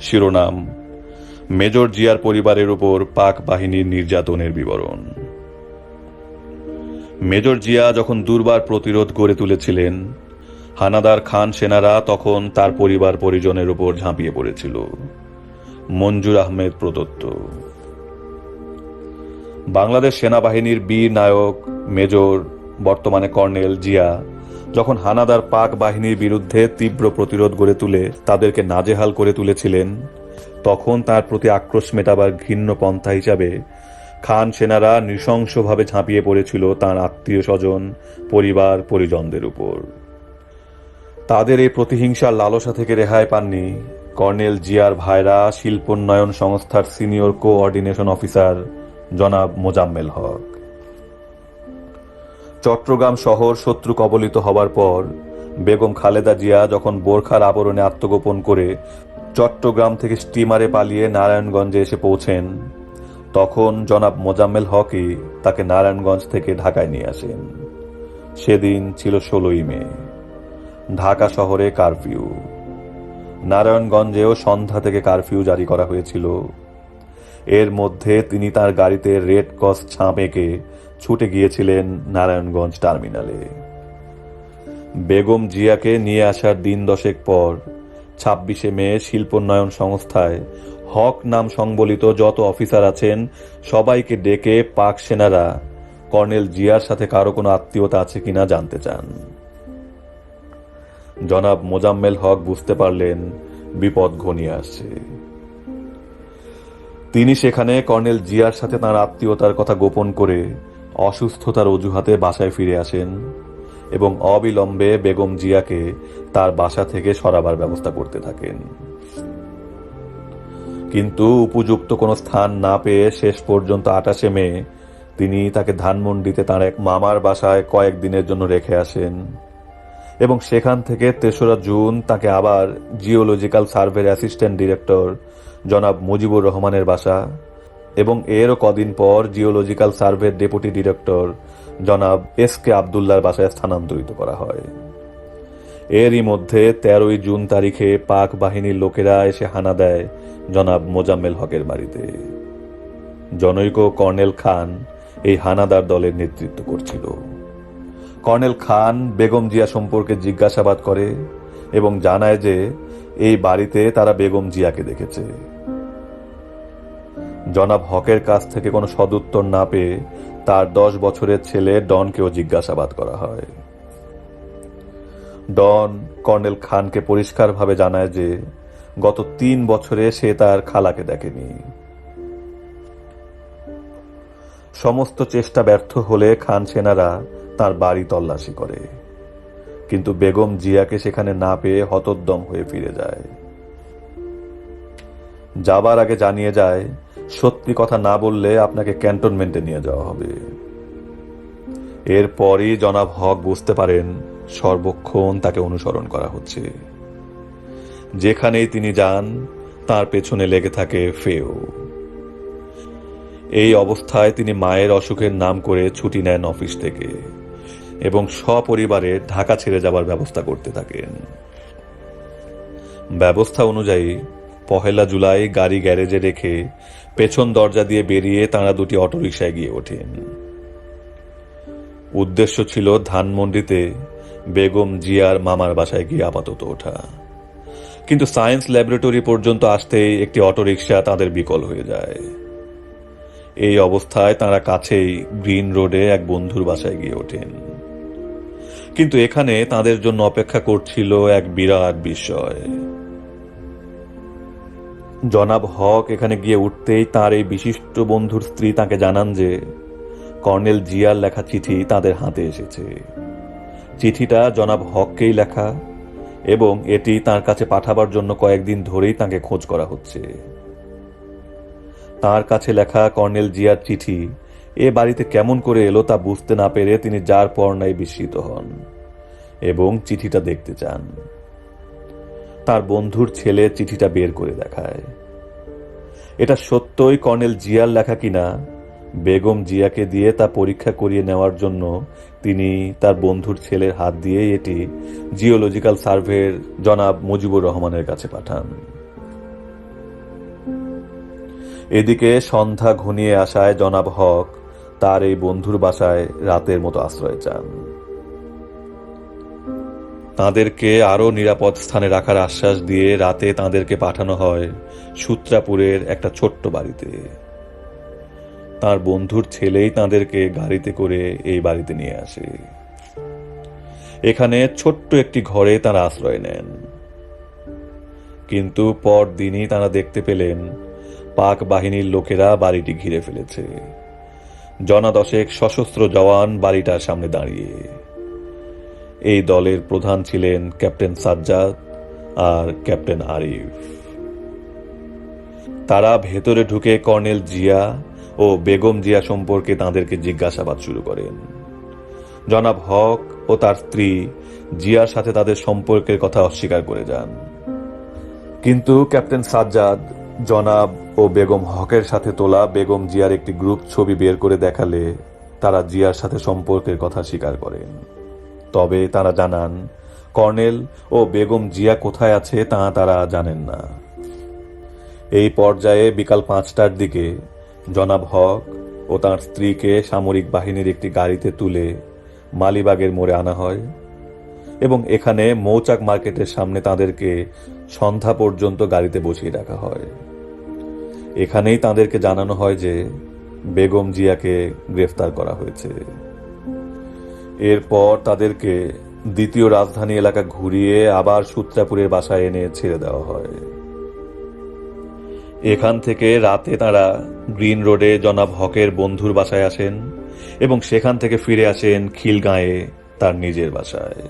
শিরোনাম, মেজর জিয়ার পরিবারের উপর পাক বাহিনীর নির্যাতনের বিবরণ। মেজর জিয়া যখন দুর্বার প্রতিরোধ গড়ে তুলেছিলেন, হানাদার খান সেনারা তখন তার পরিবার পরিজনের উপর ঝাঁপিয়ে পড়েছিল। মঞ্জুর আহমেদ প্রদত্ত। বাংলাদেশ সেনাবাহিনীর বীর নায়ক, মেজর, বর্তমানে কর্নেল জিয়া যখন হানাদার পাক বাহিনীর বিরুদ্ধে তীব্র প্রতিরোধ গড়ে তুলে তাদেরকে নাজেহাল করে তুলেছিলেন, তখন তার প্রতি আক্রোশ মেটাবার ঘৃণ্য পন্থা হিসাবে খান সেনারা নৃশংসভাবে ঝাঁপিয়ে পড়েছিল তার আত্মীয় স্বজন, পরিবার, পরিজনদের উপর। তাদের এই প্রতিহিংসার লালসা থেকে রেহাই পাননি কর্নেল জিয়ার ভাইরা শিল্পোন্নয়ন সংস্থার সিনিয়র কোঅর্ডিনেশন অফিসার জনাব মোজাম্মেল হক। চট্টগ্রাম শহর শত্রু কবলিত হবার পর, বেগম খালেদা জিয়া যখন বোরখার আবরণে আত্মগোপন করে চট্টগ্রাম থেকে স্টিমারে পালিয়ে নারায়ণগঞ্জে এসে পৌঁছেন, তখন জনাব মোজাম্মেল হকই তাকে নারায়ণগঞ্জ থেকে ঢাকায় নিয়ে আসেন। সেদিন ছিল ষোলোই মে। ঢাকা শহরে কারফিউ। নারায়ণগঞ্জেও সন্ধ্যা থেকে কারফিউ জারি করা হয়েছিল। এর মধ্যে তিনি তার গাড়িতে রেড ক্রস ছাপ এঁকে ছুটে গিয়েছিলেন নারায়ণগঞ্জ টার্মিনালে। বেগম জিয়াকে নিয়ে আসার দিন দশেক পর ছাব্বিশে মে শিল্পোন্নয়ন সংস্থায় হক নাম সংবলিত যত অফিসার আছেন, সবাইকে ডেকে পাক সেনারা কর্নেল জিয়ার সাথে কারও কোনো আত্মীয়তা আছে কিনা জানতে চান। জনাব মোজাম্মেল হক বুঝতে পারলেন বিপদ ঘনিয়ে আসছে। তিনি সেখানে কর্নেল জিয়ার সাথে তার আত্মীয়তার কথা গোপন করে অসুস্থতার অজুহাতে বাসায় ফিরে আসেন এবং অবিলম্বে বেগম জিয়াকে তার বাসা থেকে সরাবার ব্যবস্থা করতে থাকেন। কিন্তু উপযুক্ত কোনো স্থান না পেয়ে শেষ পর্যন্ত আটাশে মে তিনি তাকে ধানমন্ডিতে তার এক মামার বাসায় কয়েক দিনের জন্য রেখে আসেন এবং সেখান থেকে তেসরা জুন তাকে আবার জিওলজিক্যাল সার্ভের অ্যাসিস্ট্যান্ট ডিরেক্টর জনাব মুজিবুর রহমানের বাসা এবং এরও কদিন পর জিওলজিক্যাল সার্ভের ডেপুটি ডিরেক্টর জনাব এস কে আবদুল্লার বাসায় স্থানান্তরিত করা হয়। এরই মধ্যে তেরোই জুন তারিখে পাক বাহিনীর লোকেরা এসে হানা দেয় জনাব মোজাম্মেল হকের বাড়িতে। জনৈক কর্নেল খান এই হানাদার দলের নেতৃত্ব করছিল। কর্নেল খান বেগম জিয়া সম্পর্কে জিজ্ঞাসাবাদ করে এবং জানায় যে এই বাড়িতে তারা বেগম জিয়াকে দেখেছে। জনাব হকের কাছ থেকে কোনো সদুত্তর না পেয়ে তার দশ বছরের ছেলে ডনকেও জিজ্ঞাসাবাদ করা হয়। ডন কর্নেল খানকে পরিষ্কারভাবে জানায় যে, গত তিন বছরে সে তার খালাকে দেখেনি। সমস্ত চেষ্টা ব্যর্থ হলে খান সেনারা তার বাড়ি তল্লাশি করে। কিন্তু বেগম জিয়াকে সেখানে না পেয়ে হতোদ্যম হয়ে ফিরে যায়। যাবার আগে জানিয়ে যায় সত্যি কথা না বললে আপনাকে ক্যান্টনমেন্টে নিয়ে যাওয়া হবে। এরপরই জনাব হক বুঝতে পারেন সর্বক্ষণ তাকে অনুসরণ করা হচ্ছে। যেখানেই তিনি যান, তার পেছনে লেগে থাকে ফেও। এই অবস্থায় তিনি মায়ের অসুখের নাম করে ছুটি নেন অফিস থেকে এবং সপরিবারে ঢাকা ছেড়ে যাবার ব্যবস্থা করতে থাকেন। ব্যবস্থা অনুযায়ী পহেলা জুলাই গাড়ি গ্যারেজে রেখে পেছন দরজা দিয়ে বেরিয়ে তাঁরা দুটি অটোরিকশায় গিয়ে ওঠেন উদ্দেশ্য ছিল ধানমন্ডিতে বেগম জিয়ার মামার বাসায় গিয়ে আপাতত ওঠা। কিন্তু সায়েন্স ল্যাবরেটরি পর্যন্ত আসতেই একটি অটোরিকশা তাদের বিকল হয়ে যায়। এই অবস্থায় তারা কাছেই গ্রিন রোডে এক বন্ধুর বাসায় গিয়ে ওঠেন। কিন্তু এখানে তাদের জন্য অপেক্ষা করছিল এক বিরাট বিস্ময়। জনাব হক এখানে গিয়ে উঠতেই তার এই বিশিষ্ট বন্ধুর স্ত্রী তাকে জানান যে, কর্নেল জিয়ার লেখা চিঠি তাদের হাতে এসেছে। চিঠিটা জনাব হককেই লেখা এবং এটি তার কাছে পাঠাবার জন্য কয়েকদিন ধরেই তাকে খোঁজ করা হচ্ছে। তার কাছে লেখা কর্নেল জিয়ার চিঠি এ বাড়িতে কেমন করে এলো তা বুঝতে না পেরে তিনি যার পর্ণায় বিস্মিত হন এবং চিঠিটা দেখতে চান। তার বন্ধুর ছেলে চিঠিটা বের করে দেখায়। এটা সত্যই কর্নেল জিয়ার লেখা কিনা? বেগম জিয়াকে দিয়ে তা পরীক্ষা করিয়ে নেওয়ার জন্য তিনি তার বন্ধুর ছেলের হাত দিয়ে এটি জিওলজিক্যাল সার্ভের জনাব মুজিবুর রহমানের কাছে পাঠান। এদিকে সন্ধ্যা ঘনিয়ে আসায় জনাব হক তার এই বন্ধুর বাসায় রাতের মতো আশ্রয় চান। তাদেরকে আরও নিরাপদ স্থানে রাখার আশ্বাস দিয়ে রাতে তাদেরকে পাঠানো হয় সূত্রাপুরের একটা ছোট্ট বাড়িতে। তার বন্ধুর ছেলেই তাদেরকে গাড়িতে করে এই বাড়িতে নিয়ে আসে। এখানে ছোট্ট একটি ঘরে তারা আশ্রয় নেন। কিন্তু পরদিনই তারা দেখতে পেলেন, পাক বাহিনীর লোকেরা বাড়িটি ঘিরে ফেলেছে। জনাদশেক সশস্ত্র জওয়ান বাড়িটার সামনে দাঁড়িয়ে। এই দলের প্রধান ছিলেন ক্যাপ্টেন সাজ্জাদ আর ক্যাপ্টেন আরিফ। তারা ভেতরে ঢুকে কর্নেল জিয়া ও বেগম জিয়া সম্পর্কে তাদেরকে জিজ্ঞাসাবাদ শুরু করেন। জনাব হক ও তার স্ত্রী জিয়ার সাথে তাদের সম্পর্কের কথা অস্বীকার করে যান। কিন্তু ক্যাপ্টেন সাজ্জাদ, জনাব ও বেগম হকের সাথে তোলা বেগম জিয়ার একটি গ্রুপ ছবি বের করে দেখালে তারা জিয়ার সাথে সম্পর্কের কথা স্বীকার করেন। তবে তারা জানান, কর্নেল ও বেগম জিয়া কোথায় আছে তা তারা জানেন না। এই পর্যায়ে বিকাল পাঁচটার দিকে জনাব হক ও তার স্ত্রীকে সামরিক বাহিনীর একটি গাড়িতে তুলে মালিবাগের মোড়ে আনা হয় এবং এখানে মৌচাক মার্কেটের সামনে তাদেরকে সন্ধ্যা পর্যন্ত গাড়িতে বসিয়ে রাখা হয়। এখানেই তাদেরকে জানানো হয় যে বেগম জিয়াকে গ্রেফতার করা হয়েছে। এরপর তাদেরকে দ্বিতীয় রাজধানী এলাকা ঘুরিয়ে আবার সূত্রাপুরের বাসায় এনে ছেড়ে দেওয়া হয়। এখান থেকে রাতে তারা গ্রিন রোডে জনাব হকের বন্ধুর বাসায় আসেন এবং সেখান থেকে ফিরে আসেন খিলগাঁয়ে তার নিজের বাসায়।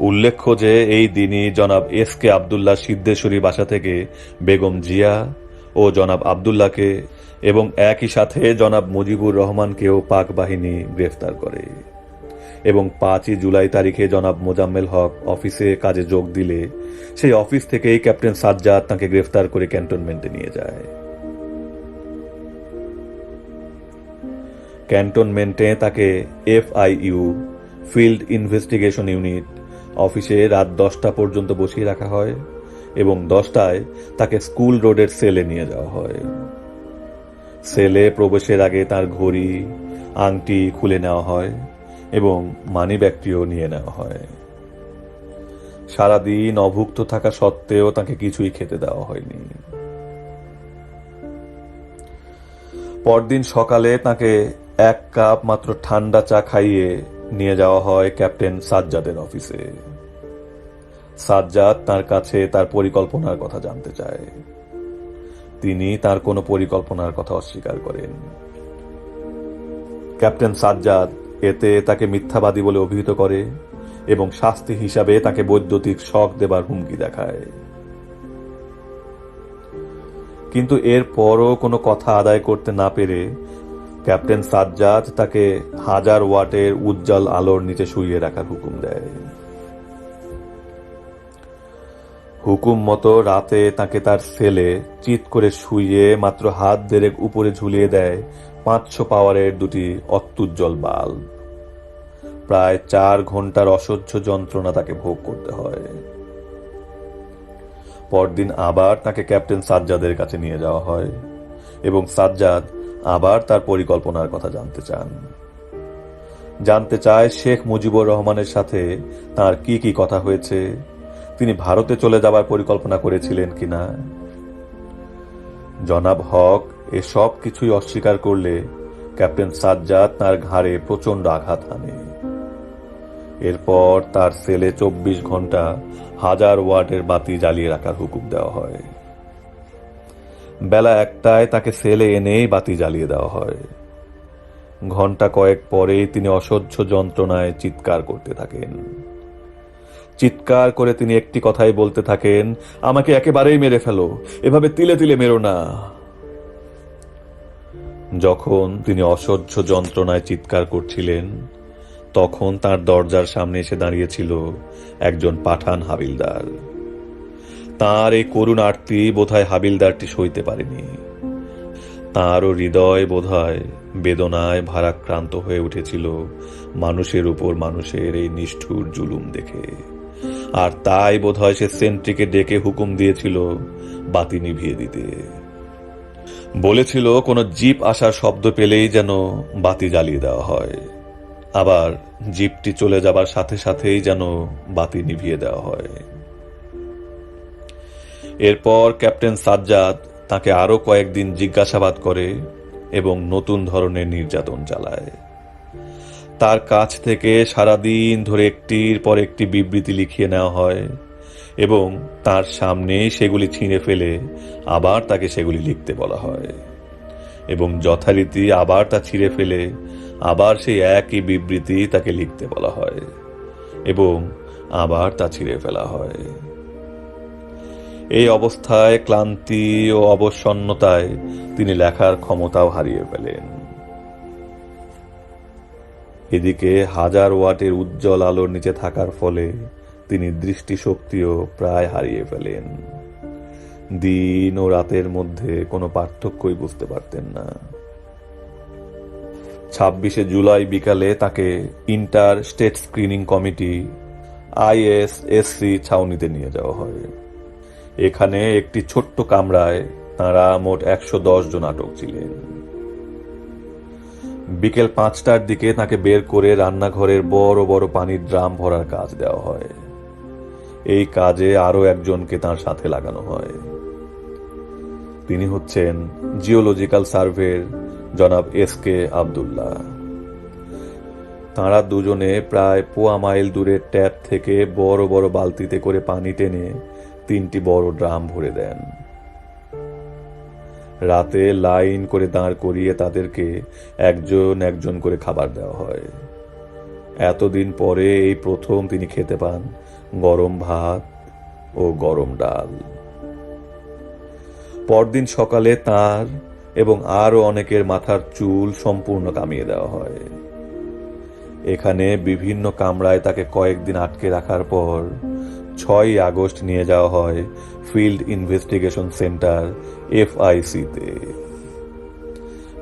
উল্লেখ্য যে এই দিনই জনাব এস কে আবদুল্লাহ সিদ্ধেশ্বরী বাসা থেকে বেগম জিয়া ও জনাব আবদুল্লাহকে এবং একই সাথে জনাব মুজিবুর রহমানকেও পাক বাহিনী গ্রেফতার করে। এবং পাঁচই জুলাই তারিখে জনাব মোজাম্মেল হক অফিসে কাজে যোগ দিলে সেই অফিস থেকেই ক্যাপ্টেন সাজ্জাদ তাকে গ্রেফতার করে ক্যান্টনমেন্টে নিয়ে যায়। ক্যান্টনমেন্টে তাকে এফআইইউ, ফিল্ড ইনভেস্টিগেশন ইউনিট, অফিসে রাত দশটা পর্যন্ত বসিয়ে রাখা হয় এবং দশটায় তাকে স্কুল রোডের সেলে নিয়ে যাওয়া হয়। সেলে প্রবেশের আগে তার ঘড়ি, আংটি খুলে নেওয়া হয় এবং মানি ব্যাগটিও নিয়ে নেওয়া হয়। সারাদিন অভুক্ত থাকা সত্ত্বেও তাকে কিছুই খেতে দেওয়া হয়নি। পরদিন সকালে তাকে এক কাপ মাত্র ঠান্ডা চা খাইয়ে নিয়ে যাওয়া হয় ক্যাপ্টেন সাজ্জাদের অফিসে। সাজ্জাদ তার কাছে তার পরিকল্পনার কথা জানতে চায়। তিনি তার কোনো পরিকল্পনার কথা অস্বীকার করেন। ক্যাপ্টেন সাজ্জাদ এতে তাকে মিথ্যাবাদী বলে অভিহিত করে এবং শাস্তি হিসাবে তাকে বৈদ্যুতিক শখ দেবার হুমকি দেখায়। কিন্তু এর পরও কোনো কথা আদায় করতে না পেরে ক্যাপ্টেন সাজ্জাদ তাকে হাজার ওয়াটের উজ্জ্বল আলোর নিচে শুইয়ে রাখার হুকুম দেয়। হুকুম মতো রাতে তাকে তার সেলে চিৎ করে শুইয়ে মাত্র হাত দেড়েক উপরে ঝুলিয়ে দেয় পাঁচশো পাওয়ারের দুটি অত্যুজ্জ্বল বাল্ব। প্রায় চার ঘণ্টার অসহ্য যন্ত্রণা তাকে ভোগ করতে হয়। পরদিন আবার তাকে ক্যাপ্টেন সাজ্জাদের কাছে নিয়ে যাওয়া হয় এবং সাজ্জাদ আবার তার পরিকল্পনার কথা জানতে চান। জানতে চায় শেখ মুজিবুর রহমানের সাথে তার কি কি কথা হয়েছে তিনি ভারতে চলে যাবার পরিকল্পনা করেছিলেন কিনা জনাব হক, এ সব কিছুই অস্বীকার করলে ক্যাপ্টেন সাজ্জাদ তার ঘাড়ে প্রচণ্ড আঘাত হানে। এরপর তার সেলে চব্বিশ ঘণ্টা হাজার ওয়াটের বাতি জ্বালিয়ে রাখার হুকুম দেওয়া হয়। বেলা একটায় তাকে সেলে এনেই বাতি জ্বালিয়ে দেওয়া হয়। ঘণ্টা কয়েক পরেই তিনি অসহ্য যন্ত্রণায় চিৎকার করতে থাকেন। চিৎকার করে তিনি একটি কথাই বলতে থাকেন, আমাকে একেবারেই মেরে ফেলো, এভাবে তিলে তিলে মেরো না। যখন তিনি অসহ্য যন্ত্রণায় চিৎকার করছিলেন, তখন তার দরজার সামনে এসে দাঁড়িয়েছিল একজন পাঠান হাবিলদার। তার এই করুণ আরতি বোধহয় হাবিলদারটি সইতে পারেনি। তাঁরও হৃদয় বোধহয় বেদনায় ভারাক্রান্ত হয়ে উঠেছিল মানুষের উপর মানুষের এই নিষ্ঠুর জুলুম দেখে। আর তাই বোধহয় সে সেন্ট্রিকে ডেকে হুকুম দিয়েছিল বাতি নিভিয়ে দিতে। বলেছিল কোনো জিপ আসার শব্দ পেলেই যেন বাতি জ্বালিয়ে দেওয়া হয়। আবার জিপটি চলে যাবার সাথে সাথেই যেন বাতি নিভিয়ে দেওয়া হয়। এরপর ক্যাপ্টেন সাজ্জাদ তাকে আরও কয়েকদিন জিজ্ঞাসাবাদ করে এবং নতুন ধরনের নির্যাতন চালায়। তার কাছ থেকে সারাদিন ধরে একটির পর একটি বিবৃতি লিখিয়ে নেওয়া হয় এবং তার সামনে সেগুলি ছিঁড়ে ফেলে আবার তাকে সেগুলি লিখতে বলা হয়। এবং যথারীতি আবার তা ছিঁড়ে ফেলে আবার সেই একই বিবৃতি তাকে লিখতে বলা হয় এবং আবার তা ছিঁড়ে ফেলা হয়। এই অবস্থায় ক্লান্তি ও অবসন্নতায় তিনি লেখার ক্ষমতাও হারিয়ে ফেলেন। এদিকে হাজার ওয়াটের উজ্জ্বল আলোর নিচে থাকার ফলে তিনি দৃষ্টিশক্তিও প্রায় হারিয়ে ফেলেন। দিন ও রাতের মধ্যে কোনো পার্থক্যই বুঝতে পারতেন না। ছাব্বিশে জুলাই বিকালে তাকে inter state screening committee ISSC ছাউনিতে নিয়ে যাওয়া হয়। এখানে একটি ছোট্ট কামরায় তাঁরা মোট একশো দশ জন আটক ছিলেন। বিকেল পাঁচটার দিকে তাকে বের করে রান্নাঘরের বড় বড় পানির ড্রাম ভরার কাজ দেওয়া হয়। এই কাজে আরও একজনকে তার সাথে লাগানো হয়। তিনি হচ্ছেন জিওলজিক্যাল সার্ভের জনাব এস কে আবদুল্লাহ। তাঁরা দুজনে প্রায় পোয়া মাইল দূরের ট্যাপ থেকে বড় বড় বালতিতে করে পানি টেনে তিনটি বড় ড্রাম ভরে দেন। রাতে লাইন করে দাঁড় করিয়ে তাদেরকে একজন একজন করে খাবার দেওয়া হয়। এতদিন পরে এই প্রথম তিনি খেতে পান গরম ভাত ও গরম ডাল। পরদিন সকালে তার এবং আরও অনেকের মাথার চুল সম্পূর্ণ কামিয়ে দেওয়া হয়। এখানে বিভিন্ন কামরায় তাকে কয়েকদিন আটকে রাখার পর ছয়ই আগস্ট নিয়ে যাওয়া হয় ফিল্ড ইনভেস্টিগেশন সেন্টার এফআইসিতে।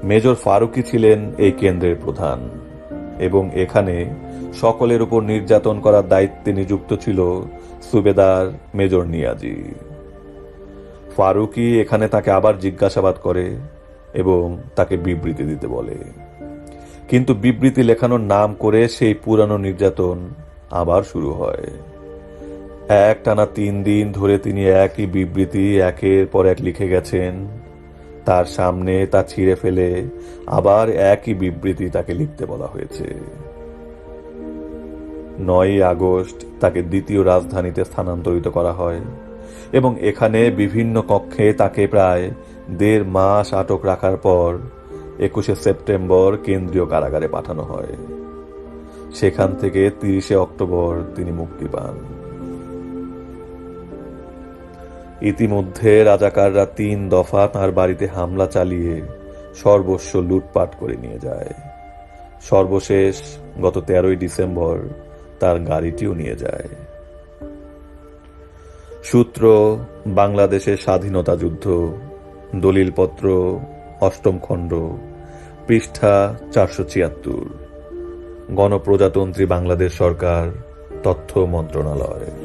মেজর ফারুকি ছিলেন এই কেন্দ্রের প্রধান এবং এখানে সকলের উপর নির্যাতন করার দায়িত্বে নিযুক্ত ছিল সুবেদার মেজর নিয়াজি। ফারুকি এখানে তাকে আবার জিজ্ঞাসাবাদ করে এবং তাকে বিবৃতি দিতে বলে। কিন্তু বিবৃতি লেখানোর নাম করে সেই পুরানো নির্যাতন আবার শুরু হয়। এক টানা তিন দিন ধরে তিনি একই বিবৃতি একের পর এক লিখে গেছেন। তার সামনে তা ছিঁড়ে ফেলে আবার একই বিবৃতি তাকে লিখতে বলা হয়েছে। নয়ই আগস্ট তাকে দ্বিতীয় রাজধানীতে স্থানান্তরিত করা হয় এবং এখানে বিভিন্ন কক্ষে তাকে প্রায় দেড় মাস আটক রাখার পর একুশে সেপ্টেম্বর কেন্দ্রীয় কারাগারে পাঠানো হয়। সেখান থেকে তিরিশে অক্টোবর তিনি মুক্তি পান। ইতিমধ্যে রাজাকাররা তিন দফা তার বাড়িতে হামলা চালিয়ে সর্বস্ব লুটপাট করে নিয়ে যায়। সর্বশেষ গত তেরোই ডিসেম্বর তার গাড়িটিও নিয়ে যায়। সূত্র, বাংলাদেশের স্বাধীনতা যুদ্ধ, দলিলপত্র, অষ্টম খণ্ড, পৃষ্ঠা চারশো ছিয়াত্তর, গণপ্রজাতন্ত্রী বাংলাদেশ সরকার, তথ্য মন্ত্রণালয়।